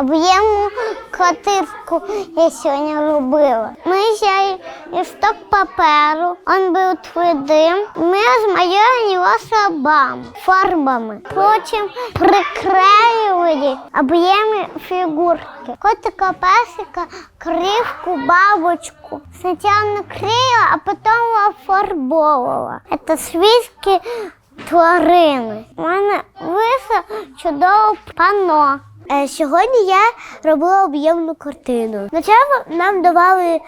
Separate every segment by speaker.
Speaker 1: об'ємну квартирку я сьогодні робила. Ми взяли листок паперу, він був твердим. Ми розмалювали його собами, фарбами. Потім приклеювали об'ємні фігурки. Котика, песика, кривку, бабочку. Спочатку наклеїла, а потім офарбовувала. Це свідки тварини. У мене вийшло чудове пано. Е, Сьогодні я робила об'ємну картину. Спочатку нам давали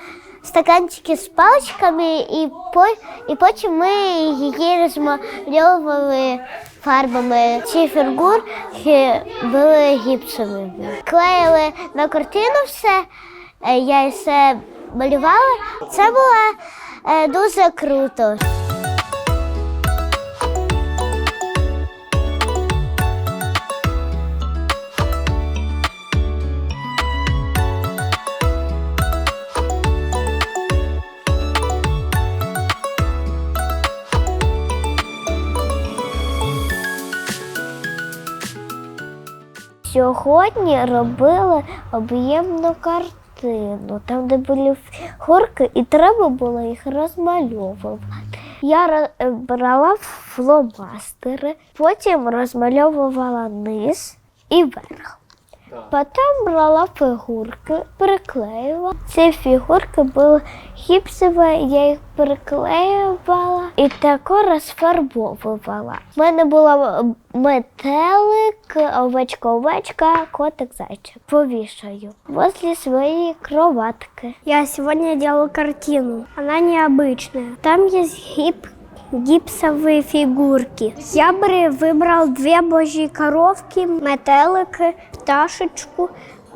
Speaker 1: стаканчики з паличками, і, по, і потім ми її розмальовували фарбами. Ці фігурки були гіпсовими. Клеїли на картину все, е, я все малювала. Це було е, дуже круто. Сьогодні робили об'ємну картину, там, де були горки, і треба було їх розмальовувати. Я ро- брала фломастери, потім розмальовувала низ і верх. Потім брала фігурки, приклеювала. Ці фігурки були гіпсові, я їх приклеювала і тако розфарбовувала. У мене була метелик, овечка-овечка, котик-зайчик. Повішаю возле своєї кроватки.
Speaker 2: Я сегодня делала картину. Она необычная. Там есть гип гипсовые фигурки. Я бы выбрал две божьи коровки, метелики, пташечку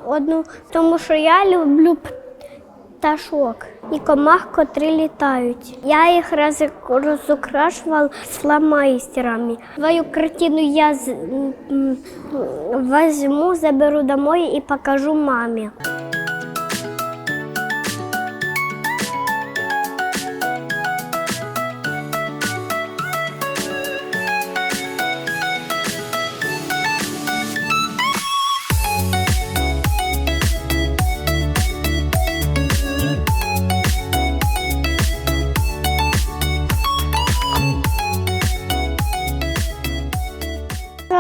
Speaker 2: одну, тому що я люблю пташок і комах, котрі літають. Я їх роз- розукрашувала з фломайстерами. Твою картину я з- возьму, заберу домой і покажу мамі.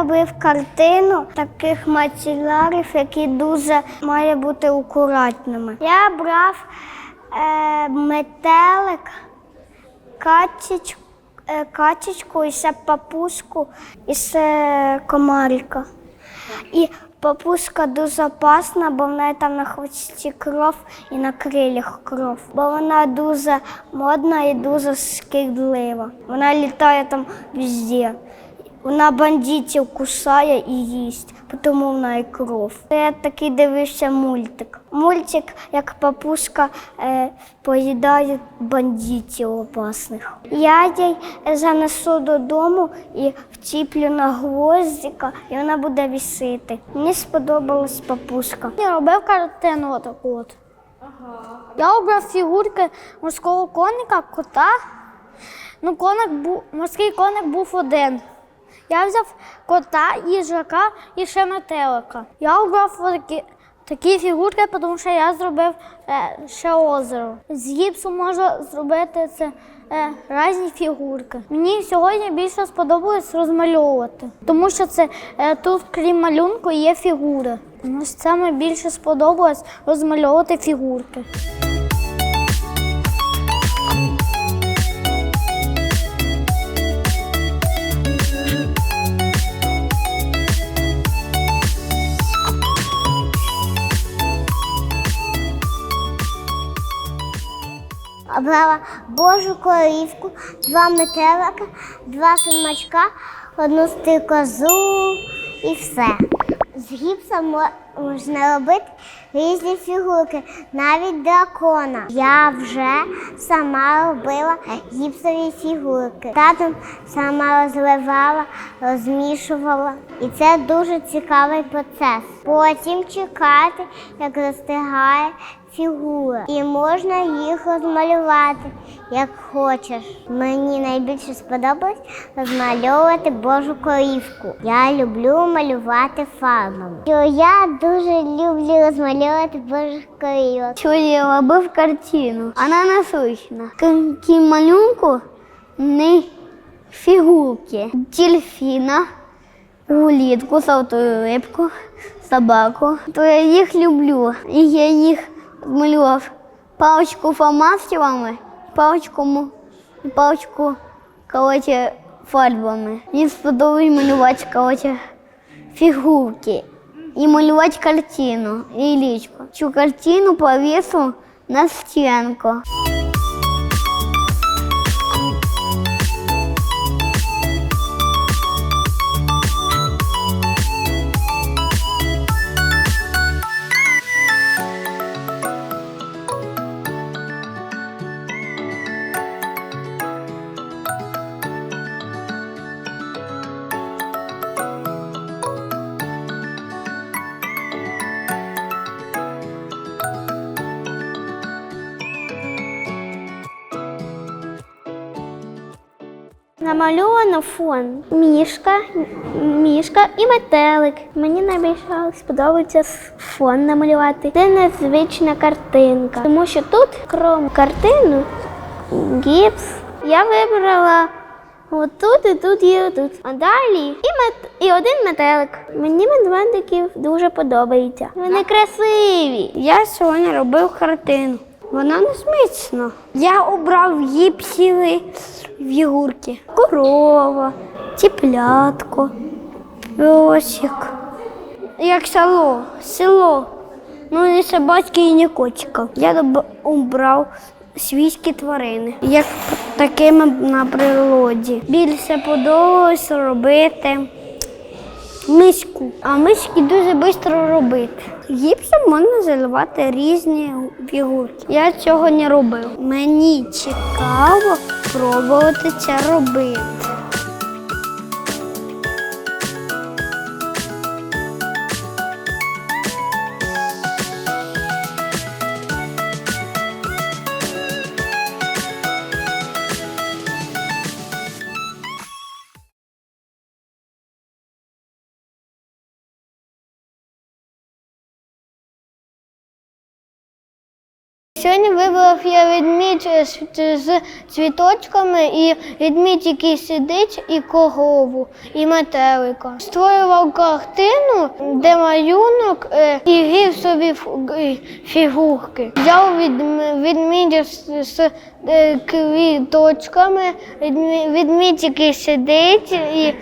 Speaker 1: Робив картину таких матеріалів, які дуже мають бути акуратними. Я брав е, метелик, качечку, е, качечку і ще папушку і ще комарика. І папушка дуже опасна, бо в неї там на хвості кров і на крилях кров. Бо вона дуже модна і дуже шкідлива. Вона літає там везде. Вона бандитів кусає і їсть, тому в неї кров. Я такий дивився мультик. Мультик, як папушка е, поїдає бандитів опасних. Я їй занесу додому і вчіплю на гвоздика, і вона буде вісити. Мені сподобалась папушка.
Speaker 2: Я робив картину отаку от. Я обрав фігурки морського коника, кота. Ну, коник був, морський коник був один. Я взяв кота, їжака і ще метелика. Я обрав такі, такі фігурки, тому що я зробив е, ще озеро. З гіпсу можна зробити це е, різні фігурки. Мені сьогодні більше сподобалось розмальовувати, тому що це е, тут, крім малюнку, є фігури. Ну, саме більше сподобалось розмальовувати фігурки.
Speaker 1: Обрала божу корівку, два метелика, два фірмачка, одну стрікозу і все. З гіпса можна робити різні фігурки, навіть дракона. Я вже сама робила гіпсові фігурки. Татом сама розливала, розмішувала. І це дуже цікавий процес. Потім чекати, як застигає фігури. І можна їх розмалювати, як хочеш. Мені найбільше сподобалось розмальовувати Божу корівку. Я люблю малювати фарбами. Я дуже люблю розмальовувати Божу корівку.
Speaker 2: Що я робив картину. Вона насущна. К малюнку не фігурки. Дельфіна, улітку, золотую рибку, собаку. То я їх люблю. І я їх малював паличку фломастерами, і паличку коротше, фарбами. Мені сподобалось малювати короче, фігурки і малювати картину і лічку. Цю картину повісу на стінку.
Speaker 1: Намальовано фон. Мішка, мішка і метелик. Мені найбільше сподобається фон намалювати. Це незвична картинка. Тому що тут, крім картину, гіпс, я вибрала отут і тут і отут. А далі і, мет... і один метелик. Мені медведиків дуже подобається. Вони красиві.
Speaker 2: Я сьогодні робив картину. Вона не смачна. Я обрав гіпсові фігурки. Корова, цеплятко, песик. Як село, село. Ну не собачки і не котика. Я обрав свійські тварини, як такими на природі. Більше подобалось робити мишку. А мишки дуже швидко робити. Гіпсом можна заливати різні фігурки. Я цього не робив. Мені цікаво пробувати це робити. Сьогодні вибрав я ведмідь з, з цвіточками і ведмідь, який сидить, і корову, і метелика. Створював картину, де малюнок е, і гів собі фігурки. Взяв ведм- ведмідя з, е, квіточками, ведмі- ведмідь, який сидить, і,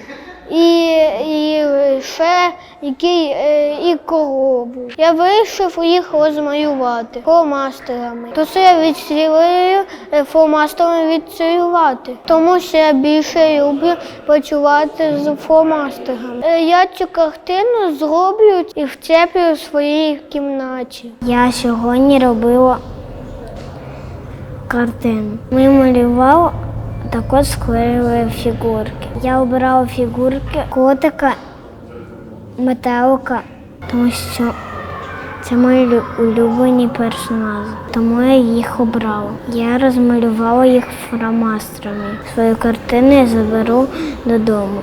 Speaker 2: і, і ще який е, і коробу. Я вирішив їх розмалювати фломастерами. То це я відсілюю е, фломастерами відсілювати, тому що я більше люблю працювати з фломастерами. Е, Я цю картину зроблю і вчеплю в своїй кімнаті.
Speaker 1: Я сьогодні робила картину. Ми малювали, також склеїли фігурки. Я обирала фігурки котика, метелика, тому що це мої улюблені персонажі. Тому я їх обрала. Я розмалювала їх фрамастрами. Свою картину я заберу додому.